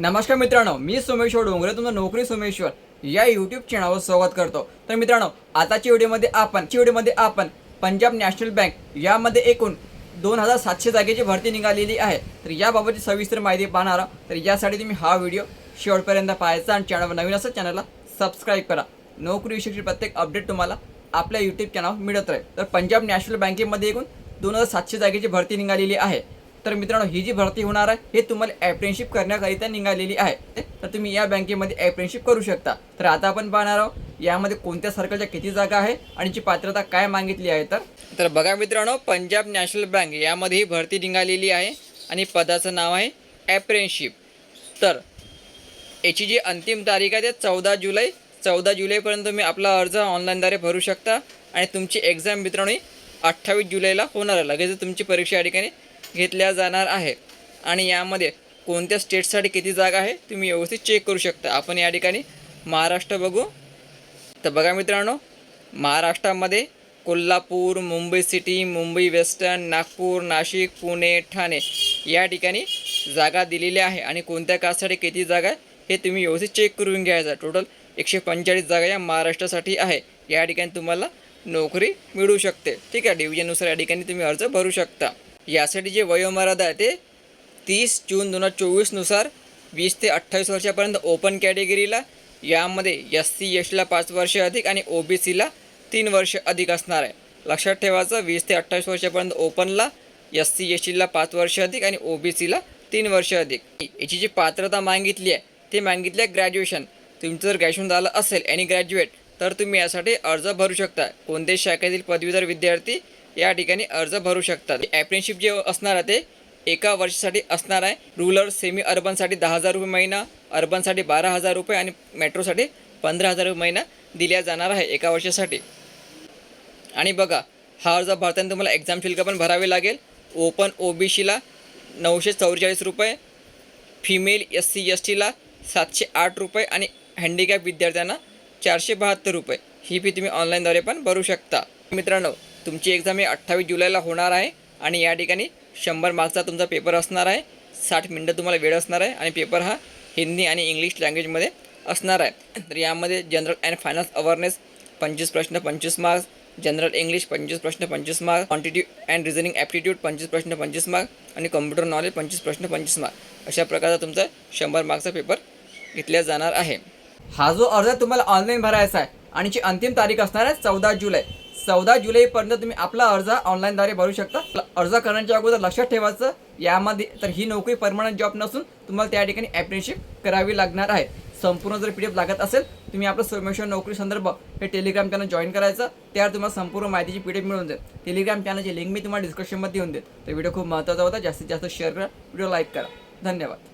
नमस्कार मित्रांनो मी सोमेश्वर डोंगरे तुमचं नोकरी सोमेश्वर या यूट्यूब चॅनलवर स्वागत करतो. तर मित्रांनो आताच्या व्हिडिओमध्ये आपण व्हिडिओमध्ये आपण पंजाब नॅशनल बँक यामध्ये एकूण दोन हजार सातशे जागेची भरती निघालेली आहे. तर याबाबतची सविस्तर माहिती पाहणार आहोत. तर यासाठी तुम्ही हा व्हिडिओ शेवटपर्यंत पाहायचा आणि चॅनलवर नवीन असं चॅनलला सबस्क्राईब करा. नोकरीविषयी प्रत्येक अपडेट तुम्हाला आपल्या यूट्यूब चॅनल मिळत राहील. तर पंजाब नॅशनल बँकेमध्ये एकूण दोन हजार सातशे जागेची भरती निघालेली आहे. तर मित्रांनो ही जी भरती होणार आहे हे तुम्हाला ॲप्रेनशिप करण्याकरिता निघालेली आहे. तर तुम्ही या बँकेमध्ये ॲप्रेनशिप करू शकता. तर आता आपण पाहणार आहोत यामध्ये कोणत्या सर्कलच्या किती जागा आहे आणि ची पात्रता काय मागितली आहे तर? तर बघा मित्रांनो पंजाब नॅशनल बँक यामध्ये ही भरती निघालेली आहे आणि पदाचं नाव आहे ॲप्रेनशिप तर याची जी अंतिम तारीख आहे ते चौदा जुलै. चौदा जुलैपर्यंत तुम्ही आपला अर्ज ऑनलाईनद्वारे भरू शकता. आणि तुमची एक्झाम मित्रांनो अठ्ठावीस जुलैला होणार आहे. लगेच तुमची परीक्षा या ठिकाणी घेतल्या जाणार आहे. आणि यामध्ये कोणत्या स्टेटसाठी किती जागा आहे तुम्ही व्यवस्थित चेक करू शकता. आपण या ठिकाणी महाराष्ट्र बघू. तर बघा मित्रांनो महाराष्ट्रामध्ये कोल्हापूर मुंबई सिटी मुंबई वेस्टर्न नागपूर नाशिक पुणे ठाणे या ठिकाणी जागा दिलेल्या आहे. आणि कोणत्या कास्टसाठी किती जागा आहे हे तुम्ही व्यवस्थित चेक करून घ्यायचा. टोटल एकशे पंचेचाळीस जागा या महाराष्ट्रासाठी आहे. या ठिकाणी तुम्हाला नोकरी मिळू शकते. ठीक आहे डिव्हिजननुसार या ठिकाणी तुम्ही अर्ज भरू शकता. यासाठी जे वयोमर्यादा आहे ते तीस जून दोन हजार चोवीसनुसार वीस ते अठ्ठावीस वर्षापर्यंत ओपन कॅटेगरीला यामध्ये एस सी एसला पाच वर्ष अधिक आणि ओ बी सीला तीन वर्ष अधिक असणार आहे. लक्षात ठेवायचं वीस ते अठ्ठावीस वर्षापर्यंत ओपनला एस सी एस टीला पाच वर्ष अधिक आणि ओ बी सीला तीन वर्ष अधिक. याची जी पात्रता मागितली आहे ते मागितली आहे ग्रॅज्युएशन तुमचं जर ग्रॅज्युएशन झालं असेल एनी ग्रॅज्युएट तर तुम्ही यासाठी अर्ज भरू शकता. कोणत्याही शाखेतील पदवीधर विद्यार्थी या ठिकाणी अर्ज भरू शकतात. म्हणजे ॲप्रेनशिप जे असणार आहे ते एका वर्षासाठी असणार आहे. रुरल सेमी अर्बनसाठी दहा हजार रुपये महिना अर्बनसाठी बारा हजार रुपये आणि मेट्रोसाठी पंधरा हजार रुपये महिना दिल्या जाणार आहे एका वर्षासाठी. आणि बघा हा अर्ज भरताना तुम्हाला एक्झाम शुल्क पण भरावे लागेल. ओपन ओ बी सीला नऊशे चौवेचाळीस रुपये फिमेल एस सी एस टीला सातशे आठ रुपये आणि हँडिकॅप विद्यार्थ्यांना चारशे बहात्तर रुपये. ही फी तुम्ही ऑनलाईनद्वारे पण भरू शकता. मित्रांनो तुमची एक्झाम ही अठ्ठावीस जुलैला होणार आहे आणि या ठिकाणी शंभर मार्क्सचा तुमचा पेपर असणार आहे. साठ मिनटं तुम्हाला वेळ असणार आहे आणि पेपर हा हिंदी आणि इंग्लिश लँग्वेजमध्ये असणार आहे. तर यामध्ये जनरल अँड फायनान्स अवेअरनेस पंचवीस प्रश्न पंचवीस मार्क्स जनरल इंग्लिश पंचवीस प्रश्न पंचवीस mark quantity and reasoning aptitude पंचवीस प्रश्न पंचवीस मार्क आणि कम्प्युटर नॉलेज पंचवीस प्रश्न पंचवीस मार्क अशा प्रकारचा तुमचा शंभर मार्क्सचा पेपर घेतला जाणार आहे. हा जो अर्ज तुम्हाला ऑनलाईन भरायचा आहे आणि ची अंतिम तारीख असणार आहे चौदा जुलै. चौदा जुलैपर्यंत तुम्ही आपला अर्ज ऑनलाईनद्वारे भरू शकता. अर्ज करण्याच्या अगोदर लक्षात ठेवायचं यामध्ये तर ही नोकरी परमनंट जॉब नसून तुम्हाला त्या ठिकाणी ॲप्रेनशिप करावी लागणार आहे. संपूर्ण जर पी डी एफ लागत असेल तुम्ही आपलं सोमेश्वर नोकरी संदर्भ हे टेलिग्राम चॅनल जॉईन करायचं त्यावर तुम्हाला संपूर्ण माहितीची पी डी एफ मिळून जाईल. टेलिग्राम चॅनलची लिंक मी तुम्हाला डिस्क्रिप्शनमध्ये देऊन देईल. तर व्हिडिओ खूप महत्त्वाचा होता. जास्तीत जास्त शेअर करा. व्हिडिओ लाईक करा. धन्यवाद.